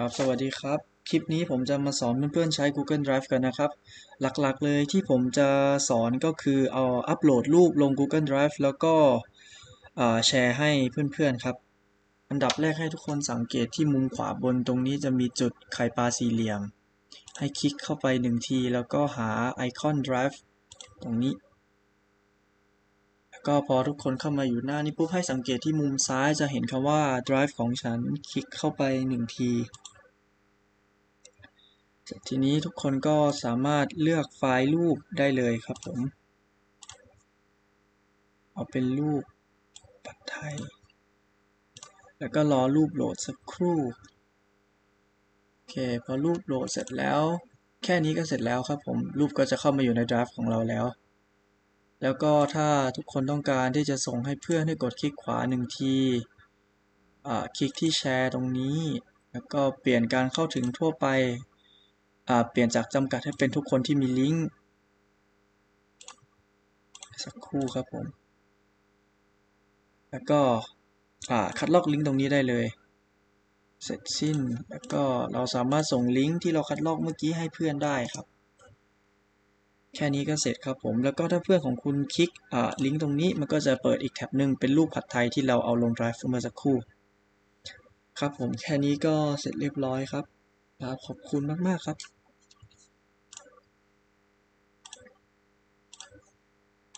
ครับสวัสดีครับ คลิปนี้ผมจะมาสอนเพื่อนๆใช้ Google Drive กันนะครับ หลักๆเลยที่ผมจะสอนก็คือเอาอัปโหลดรูปลง Google Drive แล้วก็แชร์ให้เพื่อนๆครับ อันดับแรกให้ทุกคนสังเกตที่มุมขวาบนตรงนี้จะมีจุดไข่ปลาสี่เหลี่ยม ให้คลิกเข้าไปหนึ่งที แล้วก็หาไอคอน Drive ตรงนี้แล้วก็พอทุกคนเข้ามาอยู่หน้านี้ปุ๊บให้สังเกตที่มุมซ้ายจะเห็นคำว่า Drive ของฉัน คลิกเข้าไปหนึ่งที เสร็จทีนี้ทุกคนก็สามารถเลือกไฟล์รูปได้เลยครับผม เอาเป็นรูปปัดไทย แล้วก็รอรูปโหลดสักครู่โอเคพอรูปโหลดเสร็จแล้ว แค่นี้ก็เสร็จแล้วครับผมรูปก็จะเข้ามาอยู่ใน Drive ของเราแล้ว แล้วก็ถ้าทุกคนต้องการที่จะส่งให้เพื่อนให้กดคลิกขวาหนึ่งทีคลิกที่แชร์ตรงนี้ แล้วก็เปลี่ยนการเข้าถึงทั่วไป เปลี่ยนจากจำกัดให้เป็นทุกคนที่มีลิงก์สักครู่ครับผม แล้วก็คัดลอกลิงก์ตรงนี้ได้เลย เสร็จสิ้น แล้วก็เราสามารถส่งลิงก์ที่เราคัดลอกเมื่อกี้ให้เพื่อนได้ครับ แค่นี้ก็เสร็จครับผม แล้วก็ถ้าเพื่อนของคุณคลิกลิงก์ตรงนี้มันก็จะเปิดอีกแท็บหนึ่งเป็นรูปผัดไทยที่เราเอาลง Drive เมื่อสักครู่ ครับผม แค่นี้ก็เสร็จเรียบร้อยครับครับขอบคุณมาก ๆ ครับ